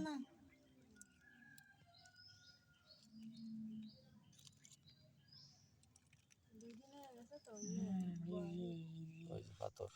না হুম, এই যে, এই যে, ওই পাথর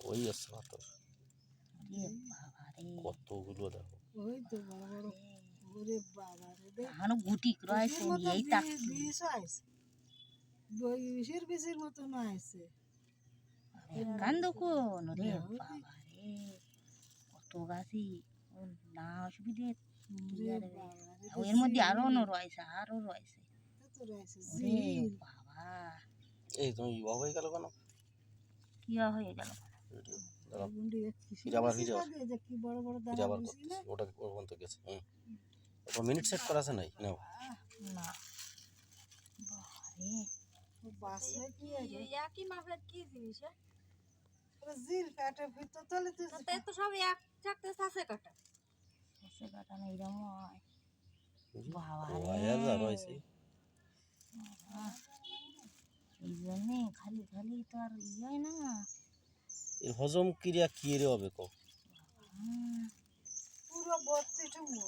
ওই আছে পাথর ওরে বাবা রে কতগুলো দেখো ওই তো বড় বড় ওরে বাবা রে দেখ গুটি রয়েছে বিচির এই তাক বিষ আইছে বই বিষের বিষের মতন আইছে কান দেখুন রে বাবা রে কত গাছই ও না অসুবিধে এর মধ্যে আরও অন্য রয়েছে আরও রয়েছে ওরে বাবা এই তুমি অফ হয়ে গেল কেন কি হয়ে গেল গেছে মিনিট সেট করা আছে নাই না বাসে কি একই মাপের কি জিনিস হ্যাঁ? ওরে জিল কাটে ভিতর তলে তো তো সব এক থাকতে আছে কাটা। সে কাটানো এরকম বাবা রে। আয়া রয়েছে। এই জন্যে খালি খালি তো আর ইয়ে না। এর হজম ক্রিয়া কি রে হবে কো হুম, পুরো ভর্তি ঠুমো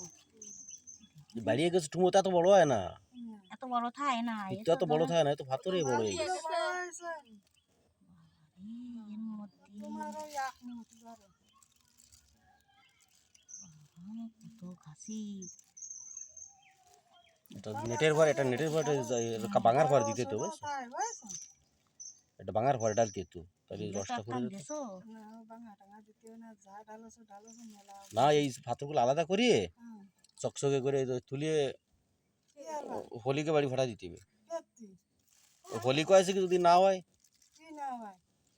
বাড়িয়ে গেছে ঠুমো তো এত বড় হয় না। এত বড় থাকে না এ একটু এত বড় থাকে না এত ভাতরে বড় হয়ে গেছে বড় হয়েছে এর মধ্যে তোমার ওই এক মুঠ ধরো বাবা, কত ঘাসি এটা নেটের ভর এটা নেটের বাঙার ভর দিতে তো এটা বাঙার ভর ডালতে তো। তাহলে রসটা করে না এই ভাতগুলো আলাদা করিয়ে চকচকে করে তুলিয়ে হোলিকে বাড়ি ভাড়া দিতে হবে। হোলি কয়েছে কি যদি না হয়? হ্যাঁ।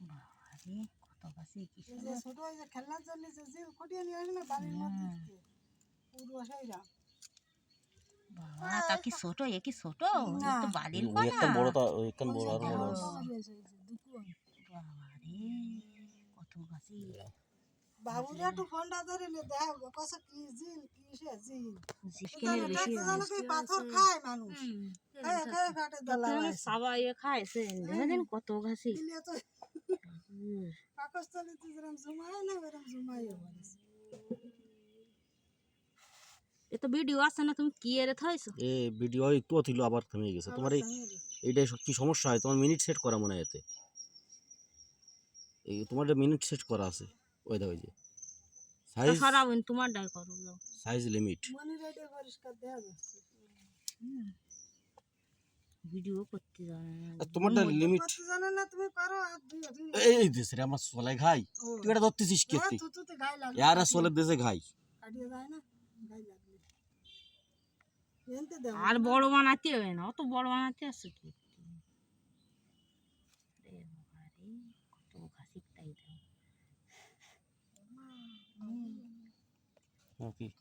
বাবারে কত গাছে কি ছোট ওই খেলনার জন্য যে জিল খুঁটিয়ে নিয়ে আসে না বাড়ির মধ্যে হুম। থেকে, পুরো সেইরা বাবা তা কি ছোট? এ কি ছোট? তো বালির ওই একটা বড় তো ওই বড় আর বড়। বড়। বাবারে কত গাছে বাবুরা একটু ফোনটা ধরে নে দেখ কত কি জিল কি সে জিল জিসকেনের বেশি জানো পাথর খায় মানুষ। খায় খায় কাটে দলা সবাই খাইছে দেখেন কত গাছে দিলে তো যেরকম জুমায় না এরকম জুমাইও এ তো ভিডিও আছে না তুমি কি এর থাইছো? এ ভিডিও একটু ছিল আবার থেমে গেছে। তোমার এই এইটাই কি সমস্যা হয়? তোমার মিনিট সেট করা মনে হয় এতে। এই তোমার মিনিট সেট করা আছে। ওই দেখো যে সাইজ সরাবেন তোমার ডাই করো সাইজ লিমিট মনি ভিডিও করতে জানে না। তোমারটা লিমিট করতে জানে না তুমি করো এই দেশে রে আমার ঘাই। তুই এটা ধরতেছিস কি তুই? তুতুতে গায়ে লাগে ইয়ার চলে দেশে ঘাই। কাটিয়ে যায় না এনতে দেব আর বড় বানাতে হবে না অত বড় বানাতে আছে কি? Okay.